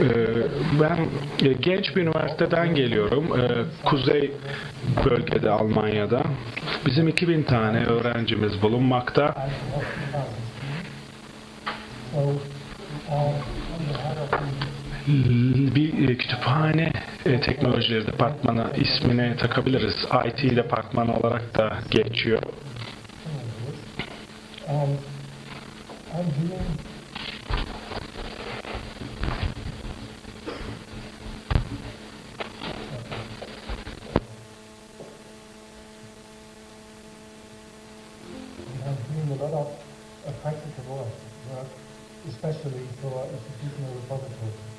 Ee, Ben e, genç bir üniversiteden geliyorum. Ee, Kuzey bölgede Almanya'da. Bizim 2000 tane öğrencimiz bulunmakta. Bir e, kütüphane e, teknolojileri departmanı ismine takabiliriz. IT departmanı olarak da geçiyor. Um, I'm here doing a uh, practical work, especially for institutional repositories.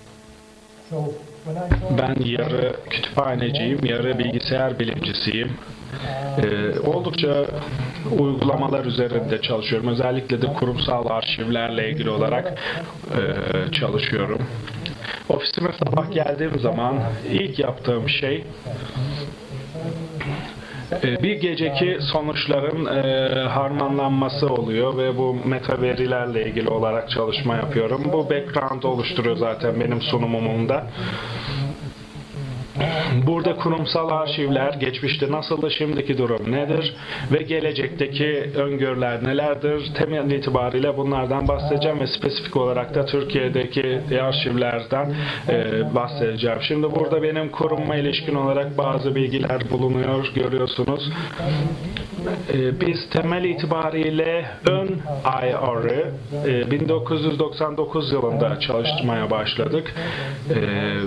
Ben yarı kütüphaneciyim, yarı bilgisayar bilimcisiyim. Ee, oldukça uygulamalar üzerinde çalışıyorum. Özellikle de kurumsal arşivlerle ilgili olarak e, çalışıyorum. Ofisime sabah geldiğim zaman ilk yaptığım şey bir geceki sonuçların e, harmanlanması oluyor ve bu meta verilerle ilgili olarak çalışma yapıyorum. Bu background oluşturuyor zaten benim sunumumda. Burada kurumsal arşivler geçmişte nasıldı, şimdiki durum nedir ve gelecekteki öngörüler nelerdir? Temel itibariyle bunlardan bahsedeceğim ve spesifik olarak da Türkiye'deki arşivlerden e, bahsedeceğim. Şimdi burada benim kurumma ilişkin olarak bazı bilgiler bulunuyor, görüyorsunuz. E, biz temel itibariyle ön IR'ı e, 1999 yılında çalışmaya başladık E,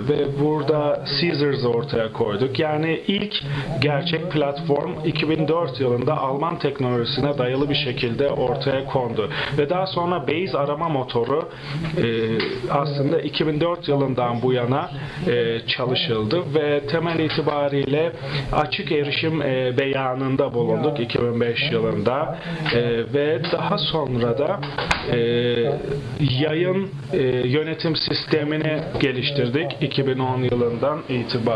ve burada Caesars ortaya koyduk. Yani ilk gerçek platform 2004 yılında Alman teknolojisine dayalı bir şekilde ortaya kondu. Ve daha sonra Base arama motoru e, aslında 2004 yılından bu yana e, çalışıldı ve temel itibariyle açık erişim e, beyanında bulunduk 2005 yılında E, ve daha sonra da e, yayın e, yönetim sistemini geliştirdik 2010 yılından itibaren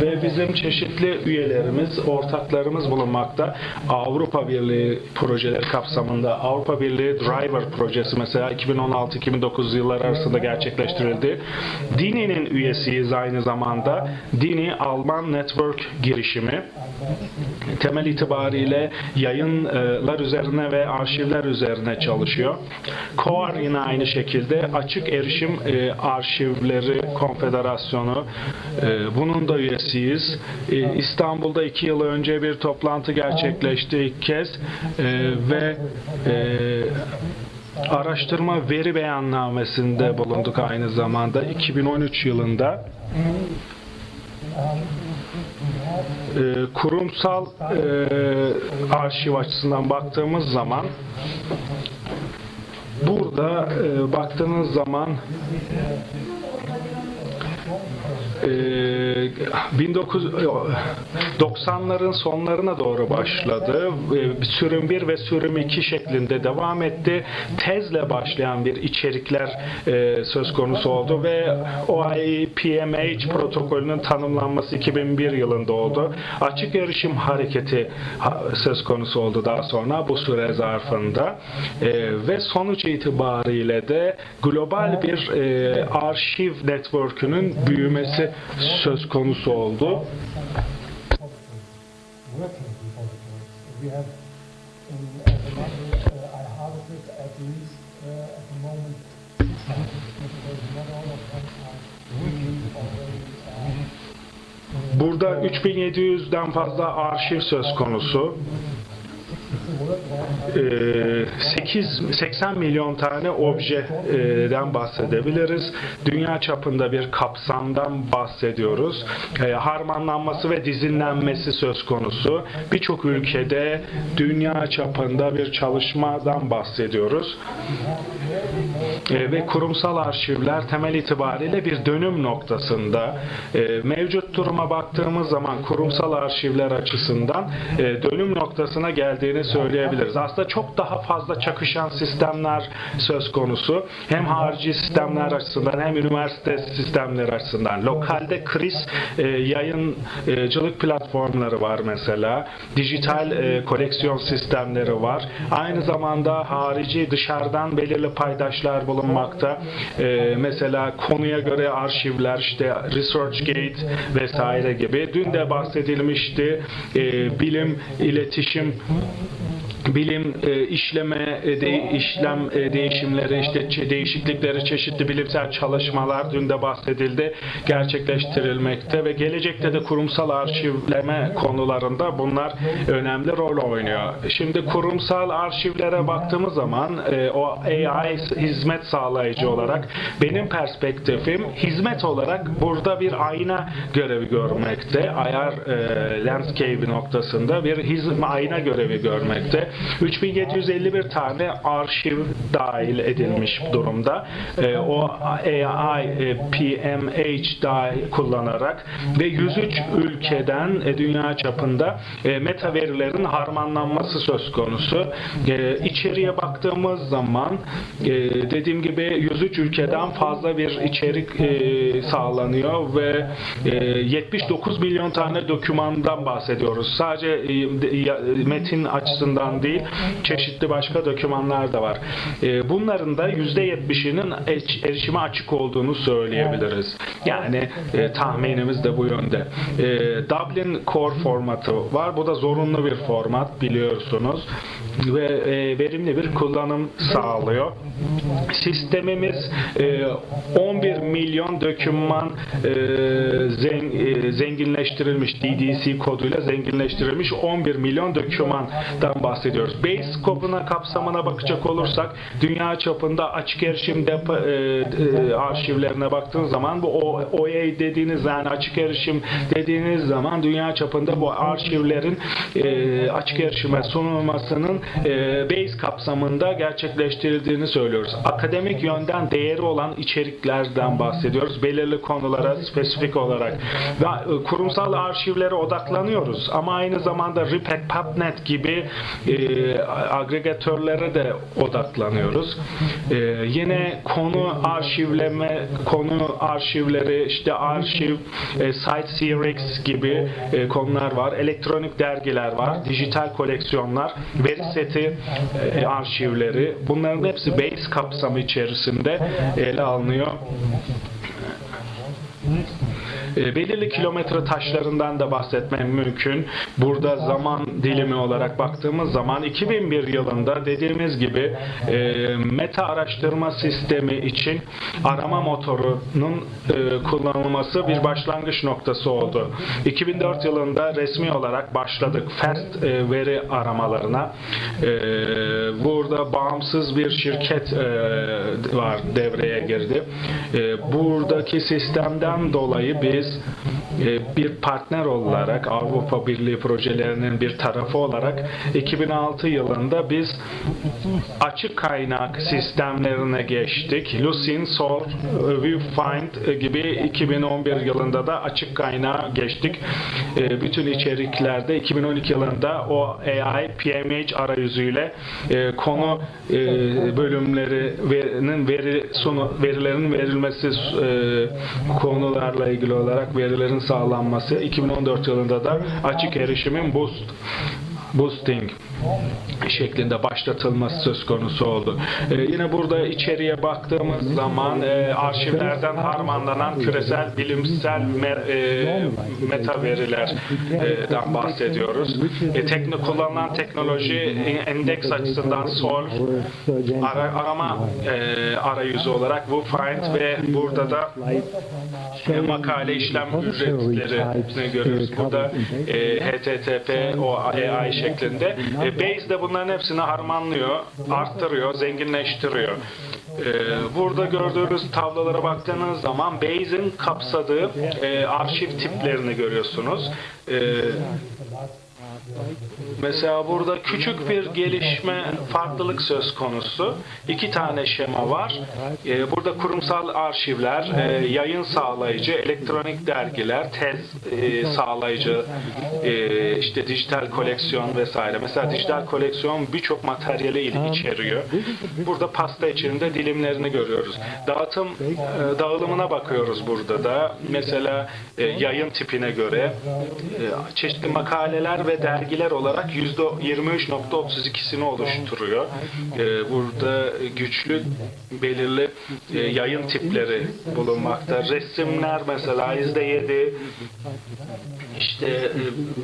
ve bizim çeşitli üyelerimiz, ortaklarımız bulunmakta. Avrupa Birliği projeleri kapsamında Avrupa Birliği Driver projesi mesela 2016-2009 yılları arasında gerçekleştirildi. Dini'nin üyesiyiz aynı zamanda. Dini Alman Network girişimi temel itibariyle yayınlar üzerine ve arşivler üzerine çalışıyor. COAR yine aynı şekilde Açık Erişim e, Arşivleri Konfederasyonu bunun da üyesiyiz. E, İstanbul'da iki yıl önce bir toplantı gerçekleşti ilk kez E, ve e, araştırma veri beyannamesinde bulunduk aynı zamanda 2013 yılında. Kurumsal e, arşiv açısından baktığımız zaman burada e, baktığınız zaman 1990'ların sonlarına doğru başladı. E, Sürüm 1 ve sürüm 2 şeklinde devam etti. Tezle başlayan bir içerikler e, söz konusu oldu ve OIPMH protokolünün tanımlanması 2001 yılında oldu. Açık erişim hareketi ha- söz konusu oldu daha sonra bu süre zarfında. E, ve sonuç itibariyle de global bir e, arşiv network'ünün büyümesi söz konusu oldu. working repositories. We have, in, as a number, I harvested at least, at the moment, 600 repositories. Not all of them are working already. Burada 3700'den fazla arşiv söz konusu. It's a worldwide Ee, 8 80 milyon tane objeden bahsedebiliriz. Dünya çapında bir kapsamdan bahsediyoruz. Ee, harmanlanması ve dizinlenmesi söz konusu. Birçok ülkede dünya çapında bir çalışmadan bahsediyoruz. Ee, ve kurumsal arşivler temel itibariyle bir dönüm noktasında. Ee, mevcut duruma baktığımız zaman kurumsal arşivler açısından e, dönüm noktasına geldiğini söyleyebiliriz. Aslında çok daha fazla çakışan sistemler söz konusu. Hem harici sistemler açısından hem üniversite sistemleri açısından. Lokalde kriz e, yayıncılık platformları var mesela. Dijital e, koleksiyon sistemleri var. Aynı zamanda harici dışarıdan belirli paydaş paydaşlar bulunmakta. E, mesela konuya göre arşivler, işte ResearchGate vesaire gibi. Dün de bahsedilmişti. E, bilim, iletişim bilim e, işleme e, de, işlem e, değişimleri işte değişiklikleri çeşitli bilimsel çalışmalar dün de bahsedildi gerçekleştirilmekte ve gelecekte de kurumsal arşivleme konularında bunlar önemli rol oynuyor. Şimdi kurumsal arşivlere baktığımız zaman o AI hizmet sağlayıcı olarak benim perspektifim hizmet olarak burada bir ayna görevi görmekte. Ayar e, landscape noktasında bir hizm ayna görevi görmekte. 3751 tane arşiv dahil edilmiş durumda. E, o AI, e, PMH dahil kullanarak ve 103 ülkeden e, dünya çapında e, meta verilerin harmanlanması söz konusu. E, içeriye baktığımız zaman e, dediğim gibi 103 ülkeden fazla bir içerik e, sağlanıyor ve e, 79 milyon tane dokümandan bahsediyoruz. Sadece e, metin açısından değil, çeşitli başka dokümanlar da var. E, bunların da %70'inin eç- erişime açık olduğunu söyleyebiliriz. Yani e, tahminimiz de bu yönde. E, Dublin Core formatı var. Bu da zorunlu bir format biliyorsunuz ve e, verimli bir kullanım sağlıyor. Sistemimiz e, 11 milyon doküman e, zen- e, zenginleştirilmiş DDC koduyla zenginleştirilmiş 11 milyon dokümandan bahsediyoruz. Base scope'una kapsamına bakacak olursak dünya çapında açık erişim depo, e, e, arşivlerine baktığınız zaman bu OA dediğiniz yani açık erişim dediğiniz zaman dünya çapında bu arşivlerin e, açık erişime sunulmasının e, base kapsamında gerçekleştirildiğini söylüyoruz. Akademik yönden değeri olan içeriklerden bahsediyoruz. Belirli konulara spesifik olarak ve e, kurumsal arşivlere odaklanıyoruz ama aynı zamanda RIPEC, PubNet gibi e, agregatörlere de odaklanıyoruz. E, yine konu arşivleme, konu arşivleri, işte arşiv, e, site CRX gibi e, konular var. Elektronik dergiler var, dijital koleksiyonlar, veri seti e, arşivleri. Bunların hepsi base kapsamı içerisinde ele alınıyor. E, belirli kilometre taşlarından da bahsetmem mümkün. Burada zaman dilimi olarak baktığımız zaman 2001 yılında dediğimiz gibi e, meta araştırma sistemi için arama motorunun e, kullanılması bir başlangıç noktası oldu. 2004 yılında resmi olarak başladık FAST e, veri aramalarına. E, burada bağımsız bir şirket e, var devreye girdi. E, buradaki sistemden dolayı biz e, bir partner olarak Avrupa Birliği projelerinin bir tarafı olarak 2006 yılında biz açık kaynak sistemlerine geçtik. Lucene, Sol, Viewfind gibi 2011 yılında da açık kaynağa geçtik. E, bütün içeriklerde 2012 yılında o AI PMH arayüzüyle e, konu bölümlerinin veri sonu verilerin verilmesi konularla ilgili olarak verilerin sağlanması 2014 yılında da açık erişimin boost boosting şeklinde başlatılması söz konusu oldu. Ee, yine burada içeriye baktığımız zaman e, arşivlerden harmanlanan küresel bilimsel me- e, meta verilerden bahsediyoruz. E, tekno kullanılan teknoloji e, endeks açısından Solv ara- arama e, arayüzü olarak WooFind ve burada da e, makale işlem ücretlerini görüyoruz. Burada e, HTTP o AI şeklinde. E, Base de bunların hepsini harmanlıyor, arttırıyor, zenginleştiriyor. E, burada gördüğünüz tablolara baktığınız zaman Base'in kapsadığı e, arşiv tiplerini görüyorsunuz. E, Mesela burada küçük bir gelişme, farklılık söz konusu. İki tane şema var. Ee, burada kurumsal arşivler, e, yayın sağlayıcı, elektronik dergiler, tez e, sağlayıcı, e, işte dijital koleksiyon vesaire. Mesela dijital koleksiyon birçok materyali içeriyor. Burada pasta içinde dilimlerini görüyoruz. Dağıtım dağılımına bakıyoruz burada da. Mesela yayın tipine göre çeşitli makaleler ve dergiler belgeler olarak %23.32'sini oluşturuyor. E, burada güçlü belirli e, yayın tipleri bulunmakta. Resimler mesela %7, işte e,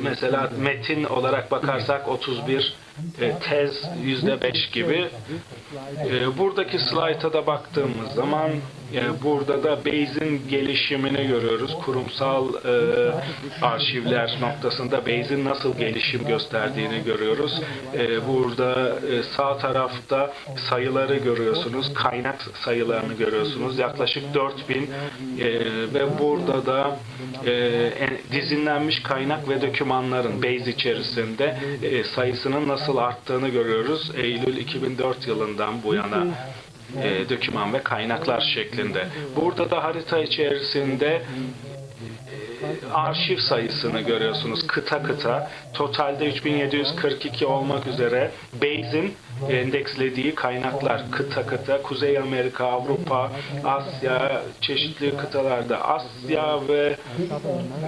mesela metin olarak bakarsak 31, e, tez %5 gibi. E, buradaki slayta da baktığımız zaman e, burada da Bayes'in gelişimini görüyoruz. Kurumsal e, arşivler noktasında Bayes'in nasıl gelişim gösterdiğini görüyoruz. E, burada e, sağ tarafta sayıları görüyorsunuz. Kaynak sayılarını görüyorsunuz. Yaklaşık 4000 e, ve burada da e, en- dizinlenmiş kaynak ve dokümanların Bayes içerisinde e, sayısının nasıl arttığını görüyoruz. Eylül 2004 yılından bu yana e, doküman ve kaynaklar şeklinde. Burada da harita içerisinde e, arşiv sayısını görüyorsunuz kıta kıta. Totalde 3742 olmak üzere Bayes'in endekslediği kaynaklar kıta kıta Kuzey Amerika, Avrupa, Asya çeşitli kıtalarda. Asya ve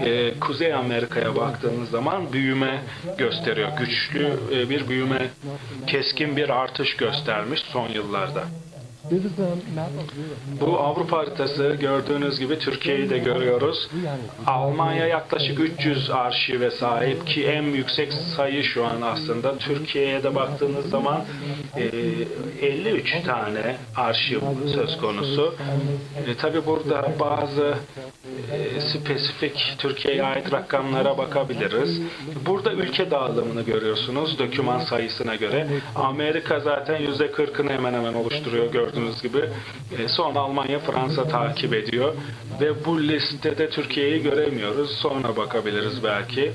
e, Kuzey Amerika'ya baktığınız zaman büyüme gösteriyor. Güçlü e, bir büyüme, keskin bir artış göstermiş son yıllarda. Bu Avrupa haritası gördüğünüz gibi Türkiye'yi de görüyoruz. Almanya yaklaşık 300 arşive sahip ki en yüksek sayı şu an aslında. Türkiye'ye de baktığınız zaman e, 53 tane arşiv söz konusu. E, Tabi burada bazı e, spesifik Türkiye'ye ait rakamlara bakabiliriz. Burada ülke dağılımını görüyorsunuz doküman sayısına göre. Amerika zaten %40'ını hemen hemen oluşturuyor gördüğünüz gibi. E, Sonra Almanya, Fransa takip ediyor. Ve bu listede Türkiye'yi göremiyoruz. Sonra bakabiliriz belki.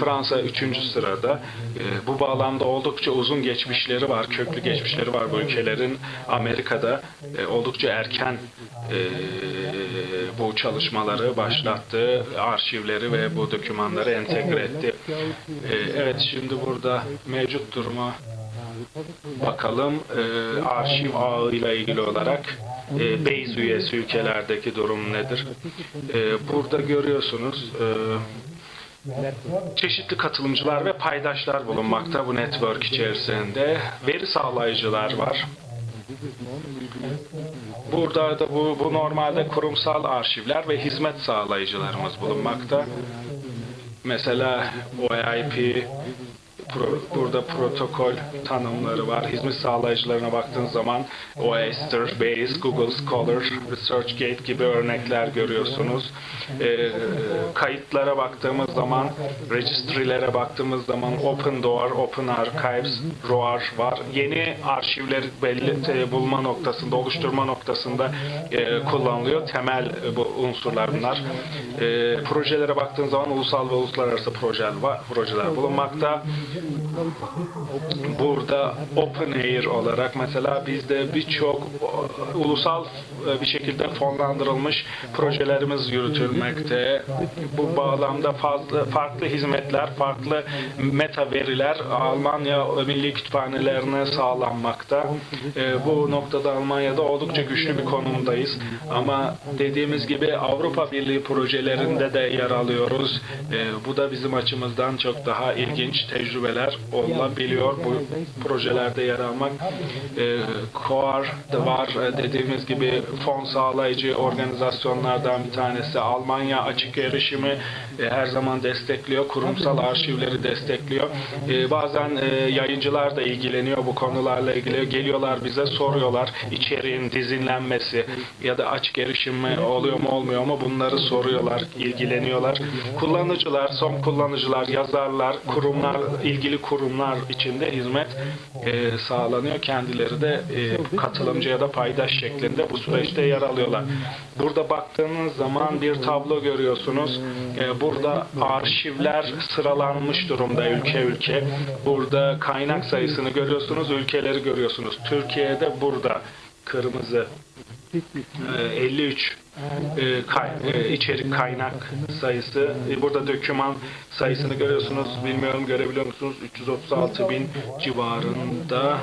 Fransa 3. sırada. E, bu bağlamda oldukça uzun geçmişleri var, köklü geçmişleri var bu ülkelerin. Amerika'da e, oldukça erken bu çalışmaları başlattı, arşivleri ve bu dokümanları entegre etti. E, evet, şimdi burada mevcut duruma bakalım. E, arşiv ağıyla ilgili olarak e, Bayes üyesi ülkelerdeki durum nedir? E, burada görüyorsunuz. E, Çeşitli katılımcılar ve paydaşlar bulunmakta bu network içerisinde. Veri sağlayıcılar var. Burada da bu, bu normalde kurumsal arşivler ve hizmet sağlayıcılarımız bulunmakta. Mesela OIP, pro- burada protokol tanımları var. Hizmet sağlayıcılarına baktığınız zaman Oyster, Bayes, Google Scholar, ResearchGate gibi örnekler görüyorsunuz. Ee, kayıtlara baktığımız zaman, registry'lere baktığımız zaman Open Door, Open Archives, ROAR var. Yeni arşivleri belli e, bulma noktasında, oluşturma noktasında e, kullanılıyor. Temel e, bu unsurlar bunlar. E, projelere baktığınız zaman ulusal ve uluslararası projeler var, projeler bulunmakta. Burada Open Air olarak mesela bizde birçok ulusal e, bir şekilde fonlandırılmış projelerimiz yürütülmekte. Bu bağlamda fazla farklı hizmetler, farklı meta veriler Almanya Milli Kütüphanelerine sağlanmakta. E, bu noktada Almanya'da oldukça güçlü bir konumdayız. Ama dediğimiz gibi Avrupa Birliği projelerinde de yer alıyoruz. E, bu da bizim açımızdan çok daha ilginç tecrübeler olabiliyor bu projelerde yer almak. E, COAR da var E, dediğimiz gibi fon sağlayıcı organizasyonlardan bir tanesi. Almanya açık erişimi e, her zaman destekliyor. Kurumsal arşivleri destekliyor. E, bazen e, yayıncılar da ilgileniyor bu konularla ilgili. Geliyorlar bize soruyorlar içeriğin dizinlenmesi ya da açık erişim mi oluyor mu olmuyor mu bunları soruyorlar, ilgileniyorlar. Kullanıcılar, son kullanıcılar, yazarlar, kurumlar, ilgili kurumlar içinde hizmet e, sağlanıyor. Kendileri de e, katılımcı ya da paydaş şeklinde bu süreçte yer alıyorlar. Burada baktığınız zaman bir tablo görüyorsunuz. E, burada arşivler sıralanmış durumda ülke ülke. Burada kaynak sayısını görüyorsunuz, ülkeleri görüyorsunuz. Türkiye'de burada kırmızı e, 53 e, kay, e, içerik kaynak sayısı. E, burada döküman sayısını görüyorsunuz. Bilmiyorum görebiliyor musunuz? 336 bin civarında.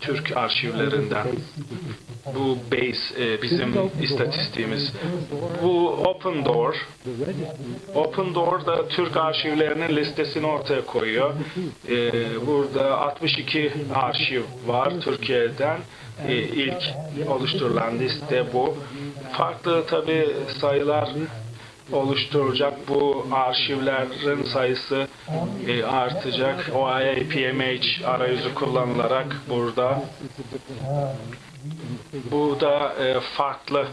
Türk arşivlerinden. Bu base e, bizim istatistiğimiz. Bu Open Door. Open Door da Türk arşivlerinin listesini ortaya koyuyor. E, burada 62 arşiv var Türkiye'den. E, ilk oluşturulan liste bu. Farklı tabi sayılar oluşturacak. Bu arşivlerin sayısı e, artacak. OIA PMH arayüzü kullanılarak burada bu da e, farklı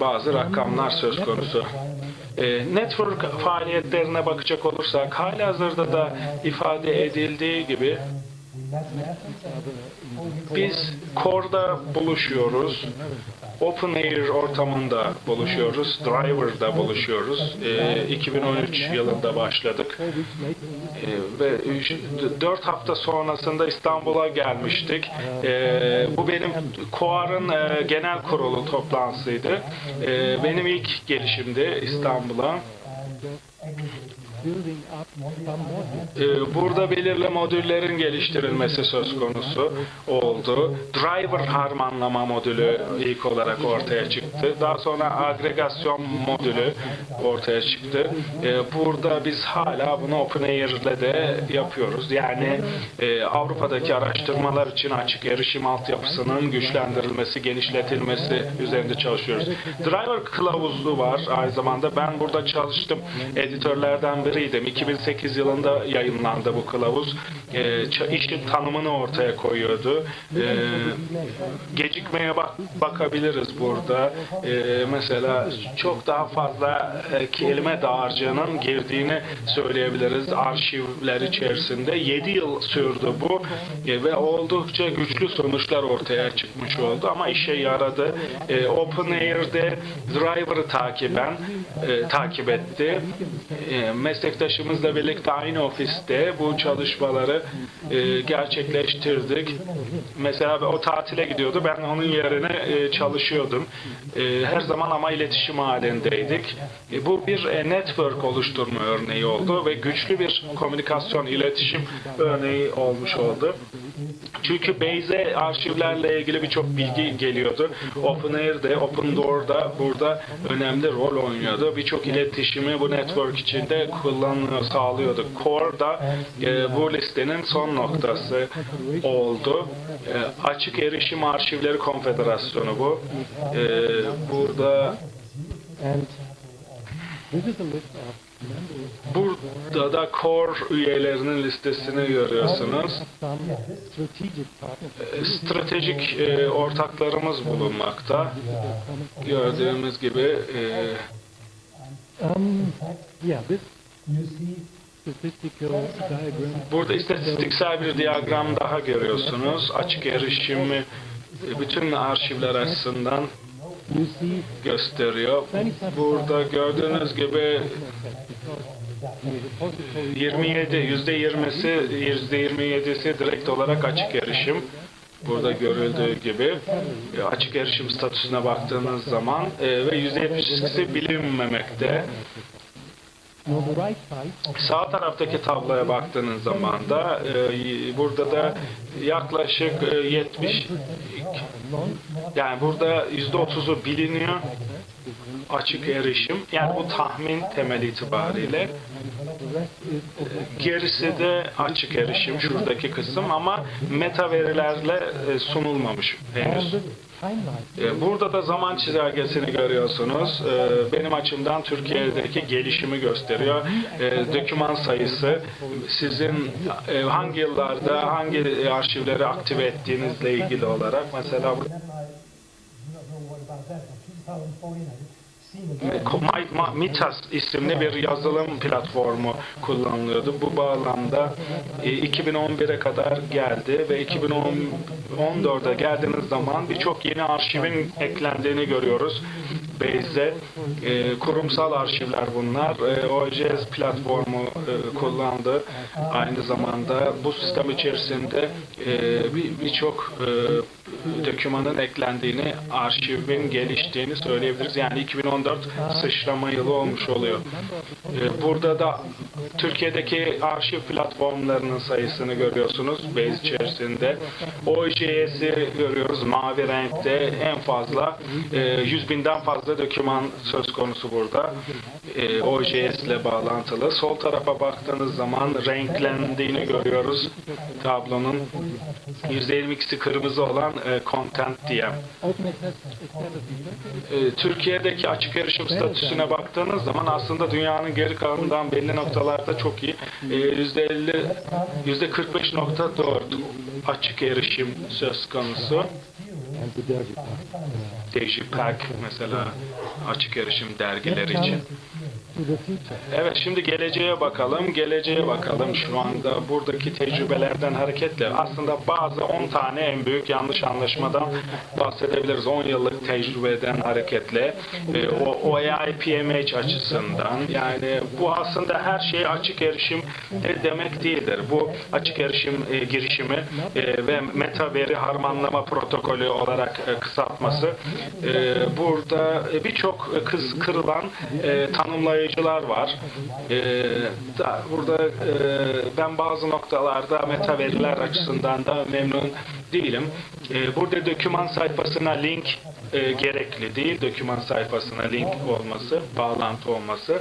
bazı rakamlar söz konusu. E, network faaliyetlerine bakacak olursak halihazırda da ifade edildiği gibi biz Core'da buluşuyoruz. Open Air ortamında buluşuyoruz. Driver'da buluşuyoruz. E, 2013 yılında başladık. E, ve 4 hafta sonrasında İstanbul'a gelmiştik. E, bu benim Core'ın e, genel kurulu toplantısıydı. E, benim ilk gelişimdi İstanbul'a. Ee, Burada belirli modüllerin geliştirilmesi söz konusu oldu. Driver harmanlama modülü ilk olarak ortaya çıktı. Daha sonra agregasyon modülü ortaya çıktı. Ee, Burada biz hala bunu OpenAIR'le de yapıyoruz. Yani e, Avrupa'daki araştırmalar için açık erişim altyapısının güçlendirilmesi, genişletilmesi üzerinde çalışıyoruz. Driver kılavuzu var aynı zamanda. Ben burada çalıştım. Editörlerden biriydim. 2008 yılında yayınlandı bu kılavuz. Ç- işin tanımını ortaya koyuyordu. Ee, gecikmeye bak bakabiliriz burada. Ee, mesela çok daha fazla e, kelime dağarcığının girdiğini söyleyebiliriz arşivler içerisinde. 7 yıl sürdü bu E, ve oldukça güçlü sonuçlar ortaya çıkmış oldu ama işe yaradı. E, OpenAIR'de driver'ı takiben e, takip etti. E, meslektaşımızla birlikte aynı ofiste bu çalışmaları e, gerçekleştirdik. Mesela o tatile gidiyordu. Ben onun yerine e, çalışıyordum. E, her zaman ama iletişim halindeydik. E, bu bir e, network oluşturma örneği oldu ve güçlü bir komünikasyon, iletişim örneği olmuş oldu. Çünkü Beyze arşivlerle ilgili birçok bilgi geliyordu. OpenAIR'de, Open Door'da burada önemli rol oynuyordu. Birçok iletişimi bu network içinde kullanıyor, sağlıyordu. Core'da e, bu listenin son noktası oldu. E, Açık Erişim Arşivleri Konfederasyonu bu. E, burada Burada da Core üyelerinin listesini görüyorsunuz. E, Stratejik e, ortaklarımız bulunmakta. Gördüğümüz gibi e, Burada istatistiksel bir diyagram daha görüyorsunuz. Açık erişimi bütün arşivler açısından gösteriyor. Burada gördüğünüz gibi the repository 27, yüzde 20'si, yüzde 27'si direkt olarak açık erişim. Burada görüldüğü gibi e, açık erişim statüsüne baktığınız zaman e, ve yüzde 72'si bilinmemekte. Sağ taraftaki tabloya baktığınız zaman da e, burada da yaklaşık e, 70 yani burada %30'u biliniyor açık erişim. Yani bu tahmin temel itibariyle. is Gerisi de açık erişim şuradaki kısım ama meta verilerle e, sunulmamış henüz. The timeline. E, Burada da zaman çizelgesini görüyorsunuz. E, Benim açımdan Türkiye'deki gelişimi gösteriyor. E, Doküman sayısı, sizin e, hangi yıllarda hangi arşivleri aktive ettiğinizle ilgili olarak mesela bu- then I do not know what about that, but 2014 I seen again. My- Ma- Mitas isimli bir yazılım platformu kullanılıyordu. Bu bağlamda e, 2011'e kadar geldi ve 2014'e geldiğiniz zaman birçok yeni arşivin eklendiğini görüyoruz. Base'de e, kurumsal arşivler bunlar. E, OJS platformu e, kullandı. Aynı zamanda bu sistem içerisinde e, bir- birçok e, dokümanın eklendiğini, arşivin geliştiğini söyleyebiliriz. Yani 2014 sıçrama yılı olmuş oluyor. Ee, Burada da Türkiye'deki arşiv platformlarının sayısını görüyorsunuz Base içerisinde. OJS'i görüyoruz mavi renkte en fazla e, 100 binden fazla doküman söz konusu burada. E, OJS ile bağlantılı. Sol tarafa baktığınız zaman renklendiğini görüyoruz tablonun. %22'si kırmızı olan e, content diye. E, Türkiye'deki açık erişim statüsüne baktığınız zaman aslında dünyanın geri kalanından belli noktalarda çok iyi. E, %50, %45.4 açık erişim söz konusu. Digipack mesela açık erişim dergileri için. Evet şimdi geleceğe bakalım. Geleceğe bakalım şu anda buradaki tecrübelerden hareketle aslında bazı 10 tane en büyük yanlış anlaşmadan bahsedebiliriz. 10 yıllık tecrübeden hareketle e, o OAI PMH açısından yani bu aslında her şey açık erişim e, demek değildir. Bu açık erişim e, girişimi e, ve meta veri harmanlama protokolü olarak e, kısaltması e, burada e, birçok kız kırılan e, tanımlayıcılar var. E, da, burada e, ben bazı noktalarda meta veriler açısından da memnun değilim. E, burada doküman sayfasına link e, gerekli değil. Doküman sayfasına link olması, bağlantı olması.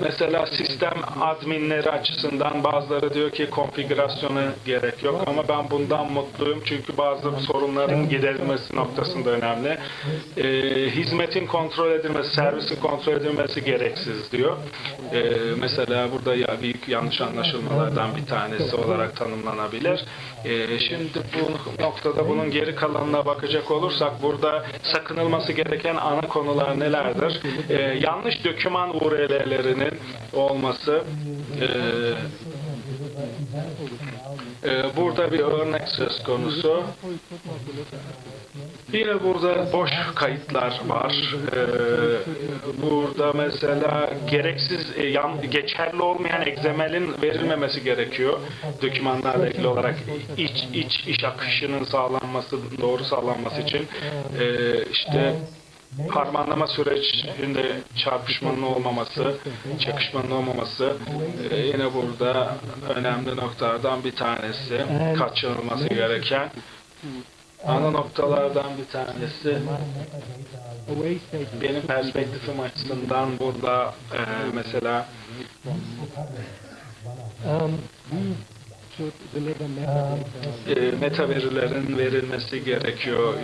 Mesela sistem adminleri açısından bazıları diyor ki konfigürasyona gerek yok ama ben bundan mutluyum çünkü bazı sorunların giderilmesi noktasında önemli. Ee, hizmetin kontrol edilmesi, servisin kontrol edilmesi gereksiz diyor. Ee, mesela burada ya büyük yanlış anlaşılmalardan bir tanesi olarak tanımlanabilir. Ee, şimdi bu noktada bunun geri kalanına bakacak olursak burada sakınılması gereken ana konular nelerdir? Ee, yanlış doküman URL'lerinin olması, ee, ee, burada bir örnek söz konusu. Yine burada boş kayıtlar var. Ee, burada mesela gereksiz, e, geçerli olmayan egzemelin verilmemesi gerekiyor. Dokümanlarla ilgili olarak iç, iç iş akışının sağlanması, doğru sağlanması için. Ee, işte harmanlama sürecinde çarpışmanın olmaması, çakışmanın olmaması e, yine burada önemli noktalardan bir tanesi. Kaçınılması gereken ana noktalardan bir tanesi. Benim perspektifim açısından burada e, mesela e, meta verilerin verilmesi gerekiyor.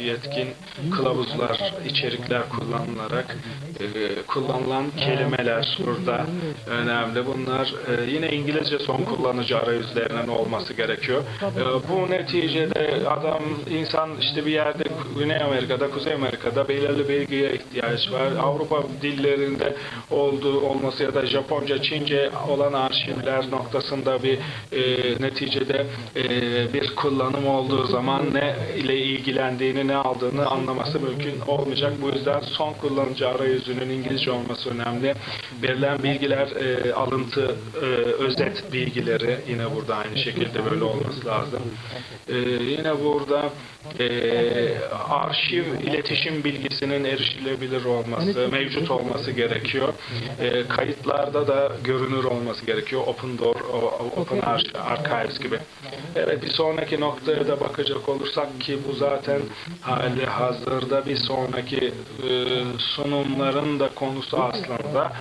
Yetkin kılavuzlar, içerikler kullanılarak e, kullanılan kelimeler burada önemli. Bunlar e, yine İngilizce son kullanıcı arayüzlerinin olması gerekiyor. E, bu neticede adam, insan işte bir yerde Güney Amerika'da, Kuzey Amerika'da belirli bilgiye ihtiyaç var. Avrupa dillerinde olduğu olması ya da Japonca, Çince olan arşivler noktasında bir e, neticede e, bir kullanım olduğu zaman ne ile ilgilendiğini, ne aldığını anlaması mümkün olmayacak. Bu yüzden son kullanıcı arayüzünün İngilizce olması önemli. Verilen bilgiler e, alıntı, e, özet bilgileri yine burada aynı şekilde böyle olması lazım. E, yine burada e, arşiv iletişim bilgisinin erişilebilir olması, mevcut olması gerekiyor. E, kayıtlarda da görünür olması gerekiyor. Open Door, Open Arch- Archives gibi. Evet bir sonraki noktaya da bakacak olursak ki bu zaten hali hazırda bir sonraki e, sunumların da konusu aslında.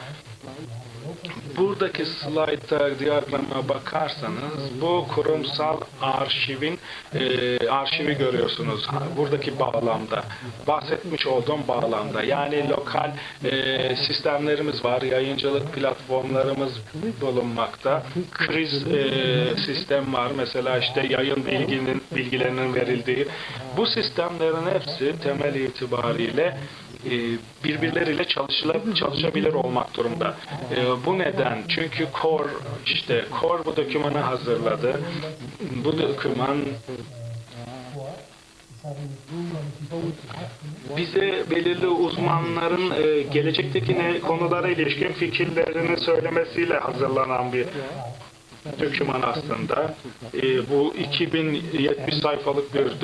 Buradaki slayta, diyagrama bakarsanız bu kurumsal arşivin e, arşivi görüyorsunuz. Buradaki bağlamda, bahsetmiş olduğum bağlamda. Yani lokal e, sistemlerimiz var, yayıncılık platformlarımız bulunmakta. Kriz e, sistem var. Mesela işte yayın bilginin, bilgilerinin verildiği. Bu sistemlerin hepsi temel itibariyle e, birbirleriyle çalışıla- çalışabilir olmak durumda. E, bu neden? Çünkü Core işte Core bu dokümanı hazırladı. Bu doküman bize belirli uzmanların e, gelecekteki ne konulara ilişkin fikirlerini söylemesiyle hazırlanan bir doküman aslında. E, bu 2070 sayfalık bir of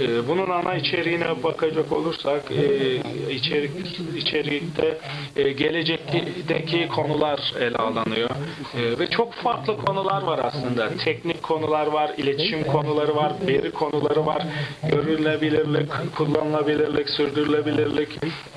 Ee, Bunun ana içeriğine bakacak olursak e, içerik içerikte e, gelecekteki konular ele alınıyor. E, ve çok farklı konular var aslında. Teknik konular var iletişim konuları var veri konuları var. Görülebilirlik kullanılabilirlik sürdürülebilirlik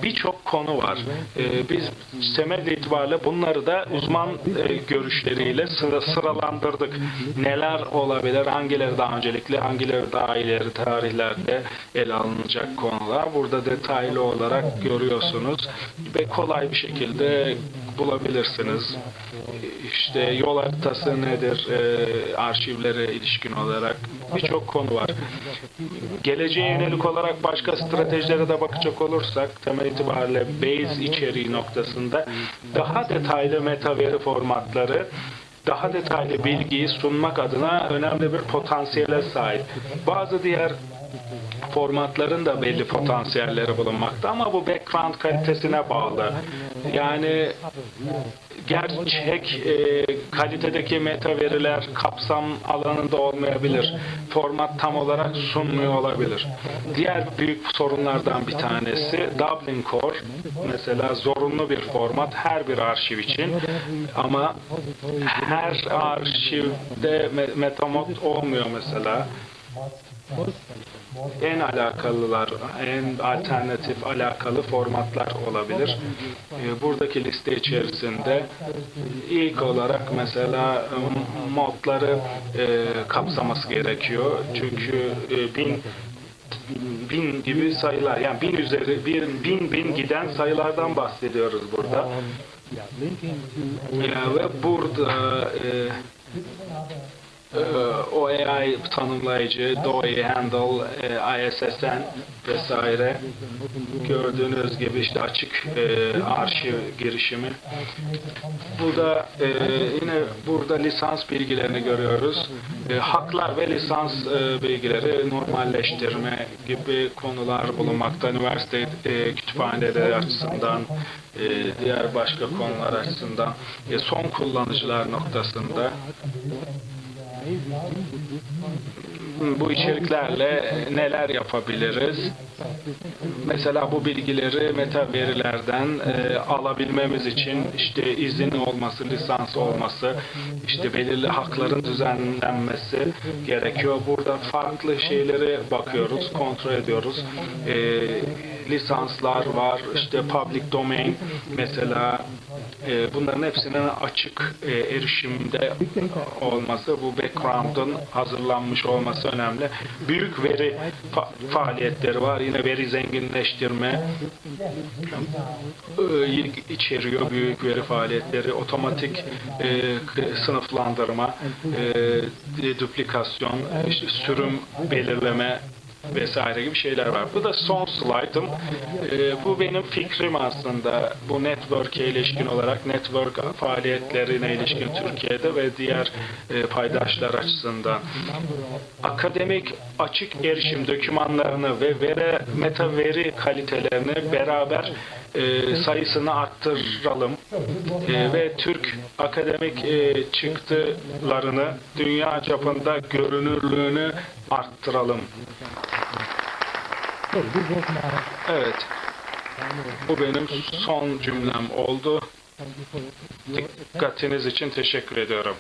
birçok konu var. E, biz temel itibariyle bunları da uzman e, görüşleriyle sıra, sıralandırdık. Neler olabilir? Hangileri daha öncelikli hangileri daha ileri tarihlerde ele alınacak konular? Burada detaylı olarak görüyorsunuz ve kolay bir şekilde bulabilirsiniz. İşte yol haritası nedir, e, arşivlere ilişkin olarak birçok konu var. Geleceğe yönelik olarak başka stratejilere de bakacak olursak temel itibariyle base içeriği noktasında daha detaylı meta veri formatları daha detaylı bilgiyi sunmak adına önemli bir potansiyele sahip. Bazı diğer formatların da belli potansiyelleri bulunmakta ama bu background kalitesine bağlı. Yani gerçek e, kalitedeki meta veriler kapsam alanında olmayabilir. Format tam olarak sunmuyor olabilir. Diğer büyük sorunlardan bir tanesi Dublin Core. Mesela zorunlu bir format her bir arşiv için ama her arşivde me- metamod olmuyor mesela en alakalılar, en alternatif alakalı formatlar olabilir. Ee, Buradaki liste içerisinde ilk olarak mesela e, modları e, kapsaması gerekiyor. Çünkü e, bin bin gibi sayılar yani bin üzeri bir bin bin giden sayılardan bahsediyoruz burada. Ya ve burada e, OAI tanımlayıcı, DOI handle, e, ISSN vesaire gördüğünüz gibi işte açık e, arşiv girişimi. Burada e, yine burada lisans bilgilerini görüyoruz. Haklar ve lisans bilgileri normalleştirme gibi konular bulunmakta. Üniversite kütüphaneleri açısından, diğer başka konular açısından, son kullanıcılar noktasında bu içeriklerle neler yapabiliriz? Mesela bu bilgileri meta verilerden e, alabilmemiz için işte izin olması, lisans olması, işte belirli hakların düzenlenmesi gerekiyor. Burada farklı şeylere bakıyoruz, kontrol ediyoruz. E, lisanslar var, işte public domain mesela e, bunların hepsinin açık e, erişimde olması, bu background'un hazırlanmış olması önemli. Büyük veri fa- faaliyetleri var. Yine veri zenginleştirme e, içeriyor büyük veri faaliyetleri, otomatik e, sınıflandırma, e, duplikasyon, işte sürüm belirleme vesaire gibi şeyler var. Bu da son slaytım. Ee, bu benim fikrim aslında. Bu network'e ilişkin olarak network faaliyetlerine ilişkin Türkiye'de ve diğer e, paydaşlar açısından. Akademik açık erişim dokümanlarını ve veri, meta veri kalitelerini beraber e, sayısını arttıralım E, ve Türk akademik e, çıktılarını dünya çapında görünürlüğünü arttıralım. Evet. Bu benim son cümlem oldu. Dikkatiniz için teşekkür ediyorum.